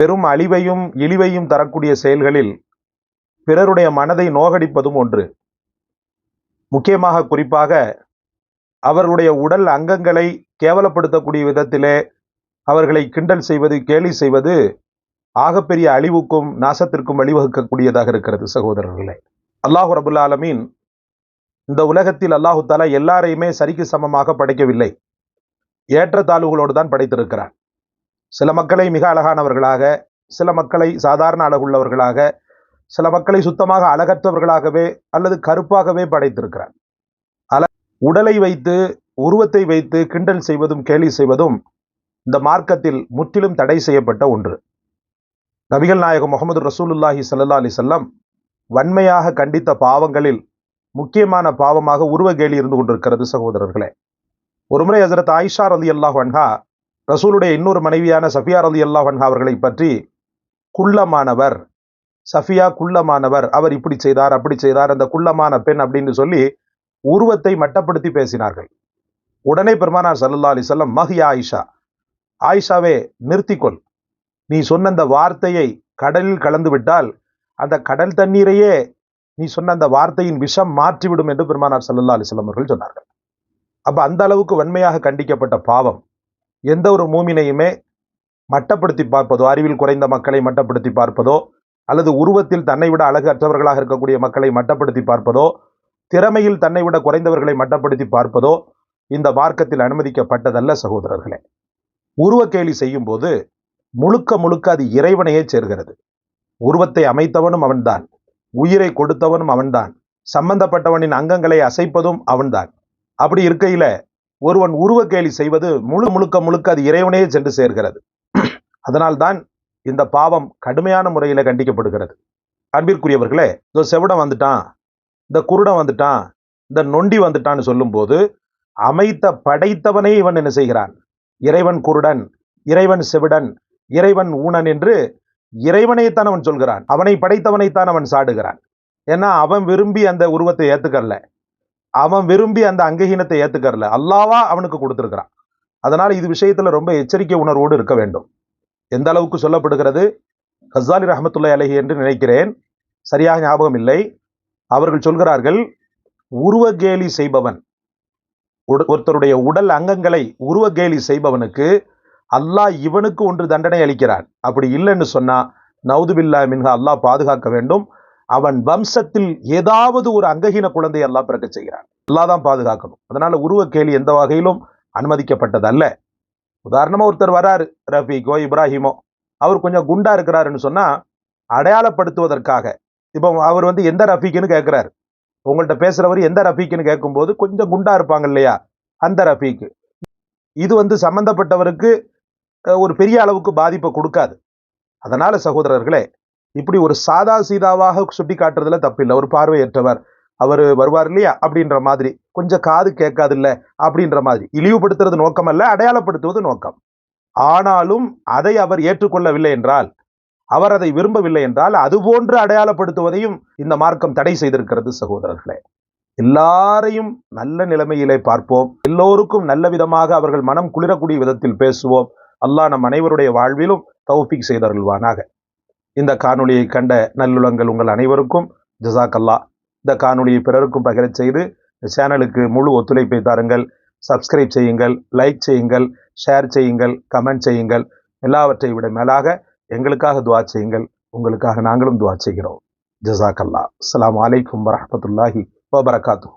பெரும் அழிவையும் இழிவையும் தரக்கூடிய செயல்களில் பிறருடைய மனதை நோகடிப்பதும் ஒன்று. முக்கியமாக குறிப்பாக அவர்களுடைய உடல் அங்கங்களை கேவலப்படுத்தக்கூடிய விதத்திலே அவர்களை கிண்டல் செய்வது கேலி செய்வது ஆகப்பெரிய அழிவுக்கும் நாசத்திற்கும் வழிவகுக்கக்கூடியதாக இருக்கிறது சகோதரர்களே. அல்லாஹு ரபுல் ஆலமீன் இந்த உலகத்தில் அல்லாஹு தாலா எல்லாரையுமே சரிக்கு சமமாக படைக்கவில்லை. ஏற்றத்தாழ்வுகளோடு தான் படைத்திருக்கிறார் சில மக்களை மிக அழகானவர்களாக சில மக்களை சாதாரண அழகுள்ளவர்களாக சில மக்களை சுத்தமாக அழகற்றவர்களாகவே அல்லது கருப்பாகவே படைத்திருக்கிறார். அல உடலை வைத்து உருவத்தை வைத்து கிண்டல் செய்வதும் கேலி செய்வதும் இந்த மார்க்கத்தில் முற்றிலும் தடை செய்யப்பட்ட ஒன்று. நபிகள் நாயகம் முகமது ரசூலுல்லாஹி சல்லா அலி செல்லம் வன்மையாக கண்டித்த பாவங்களில் முக்கியமான பாவமாக உருவ கேலி இருந்து கொண்டிருக்கிறது சகோதரர்களே. ஒருமுறை ஹசரத் ஆயிஷா ரலி அல்லாஹ் வன்ஹா ரசூலுடைய இன்னொரு மனைவியான சஃபியா ரலி அல்லாஹ் அவர்களை பற்றி குள்ளமானவர் சஃபியா குள்ளமானவர் அவர் இப்படி செய்தார் அப்படி செய்தார் அந்த குள்ளமான பெண் அப்படின்னு சொல்லி உருவத்தை மட்டப்படுத்தி பேசினார்கள். உடனே பெருமானார் சல்லா அலிசல்லம் மஹியா ஆயிஷா ஆயிஷாவே நிறுத்திக்கொள். நீ சொன்ன அந்த வார்த்தையை கடலில் கலந்து விட்டால் அந்த கடல் தண்ணீரையே நீ சொன்ன அந்த வார்த்தையின் விஷம் மாற்றிவிடும் என்று பெருமானார் சல்லா அலிஸ்லாம் அவர்கள் சொன்னார்கள். அப்ப அந்த அளவுக்கு வன்மையாக கண்டிக்கப்பட்ட பாவம். எந்த ஒரு மூமினையுமே மட்டப்படுத்தி பார்ப்பதோ அறிவில் குறைந்த மக்களை மட்டப்படுத்தி பார்ப்பதோ அல்லது உருவத்தில் தன்னை விட அழகு அற்றவர்களாக இருக்கக்கூடிய மக்களை மட்டப்படுத்தி பார்ப்பதோ திறமையில் தன்னை விட குறைந்தவர்களை மட்டப்படுத்தி பார்ப்பதோ இந்த மார்க்கத்தில் அனுமதிக்கப்பட்டதல்ல சகோதரர்களே. உருவக்கேலி செய்யும் போது முழுக்க முழுக்க அது இறைவனையே சேர்கிறது. உருவத்தை அமைத்தவனும் அவன்தான். உயிரை கொடுத்தவனும் அவன்தான். சம்பந்தப்பட்டவனின் அங்கங்களை அசைப்பதும் அவன்தான். அப்படி இருக்கையில ஒருவன் உருவக்கேலி செய்வது முழு முழுக்க முழுக்க அது இறைவனையே சென்று சேர்கிறது. அதனால்தான் இந்த பாவம் கடுமையான முறையில் கண்டிக்கப்படுகிறது. அன்பிற்குரியவர்களே இந்த செவிடம் வந்துட்டான் இந்த குருடன் வந்துட்டான் இந்த நொண்டி வந்துட்டான்னு சொல்லும்போது அமைத்த படைத்தவனே இவன் என்ன செய்கிறான்? இறைவன் குருடன் இறைவன் செவிடன் இறைவன் ஊனன் என்று இறைவனைத்தான் அவன் சொல்கிறான். அவனை படைத்தவனைத்தான் அவன் சாடுகிறான். ஏன்னா அவன் விரும்பி அந்த உருவத்தை ஏத்துக்கறல அவன் விரும்பி அந்த அங்கஹீனத்தை ஏத்துக்கறல. அல்லாவா அவனுக்கு கொடுத்துருக்கிறான். அதனால இது விஷயத்துல ரொம்ப எச்சரிக்கை உணர்வோடு இருக்க வேண்டும். எந்த அளவுக்கு சொல்லப்படுகிறது? ஹசாலி ரஹமத்துல்லா அலஹி என்று நினைக்கிறேன். சரியாக ஞாபகம் இல்லை. அவர்கள் சொல்கிறார்கள் உருவகேலி செய்பவன் ஒருத்தருடைய உடல் அங்கங்களை உருவகேலி செய்பவனுக்கு அல்லாஹ் இவனுக்கு ஒன்று தண்டனை அளிக்கிறான். அப்படி இல்லைன்னு சொன்னா நவுதுபில்லா மின்ஹா அல்லாஹ் பாதுகாக்க வேண்டும். அவன் வம்சத்தில் ஏதாவது ஒரு அங்ககீன குழந்தையை எல்லாம் பிறக்க செய்கிறான். எல்லாம் தான் பாதுகாக்கணும். அதனால உருவ கேலி எந்த வகையிலும் அனுமதிக்கப்பட்டது அல்ல உதாரணமா ஒருத்தர் வராரு ரஃபீக்கோ இப்ராஹிமோ. அவர் கொஞ்சம் குண்டா இருக்கிறாருன்னு சொன்னா அடையாளப்படுத்துவதற்காக. இப்போ அவர் வந்து எந்த ரஃபீக்குன்னு கேட்கிறாரு உங்கள்கிட்ட பேசுறவர் எந்த ரஃபீக்குன்னு கேட்கும்போது கொஞ்சம் குண்டா இருப்பாங்க இல்லையா? அந்த ரஃபீக்கு. இது வந்து சம்பந்தப்பட்டவருக்கு ஒரு பெரிய அளவுக்கு பாதிப்பை கொடுக்காது. அதனால சகோதரர்களே இப்படி ஒரு சாதா சீதாவாக சுட்டி காட்டுறதுல தப்பில்லை. ஒரு பார்வையற்றவர். அவர் வருவார் இல்லையா? அப்படின்ற மாதிரி. கொஞ்சம் காது கேட்காது இல்லை அப்படின்ற மாதிரி. இழிவுபடுத்துறது நோக்கம் அல்ல அடையாளப்படுத்துவது நோக்கம். ஆனாலும் அதை அவர் ஏற்றுக்கொள்ளவில்லை என்றால் அவர் அதை விரும்பவில்லை என்றால் அது போன்று அடையாளப்படுத்துவதையும் இந்த மார்க்கம் தடை செய்திருக்கிறது சகோதரர்களே. எல்லாரையும் நல்ல நிலைமையிலே பார்ப்போம். எல்லோருக்கும் நல்ல விதமாக அவர்கள் மனம் குளிரக்கூடிய விதத்தில் பேசுவோம். அல்லாஹ் நம் அனைவருடைய வாழ்விலும் தௌஃபிக் செய்தருள்வானாக. இந்த காணொளியை கண்ட நல்லுளங்கள் உங்கள் அனைவருக்கும் ஜசாக்கல்லா இந்த காணொளியை பிறருக்கும் பகிரச் செய்து சேனலுக்கு முழு ஒத்துழைப்பை தாருங்கள். சப்ஸ்கிரைப் செய்யுங்கள் லைக் செய்யுங்கள் ஷேர் செய்யுங்கள் கமெண்ட் செய்யுங்கள். எல்லாவற்றை விட மேலாக எங்களுக்காக துவா செய்யுங்கள். உங்களுக்காக நாங்களும் துவா செய்கிறோம். ஜசாக்கல்லா அஸ்லாம் வலைக்கம் வரமத்துல்லாஹி வபரகாத்தூ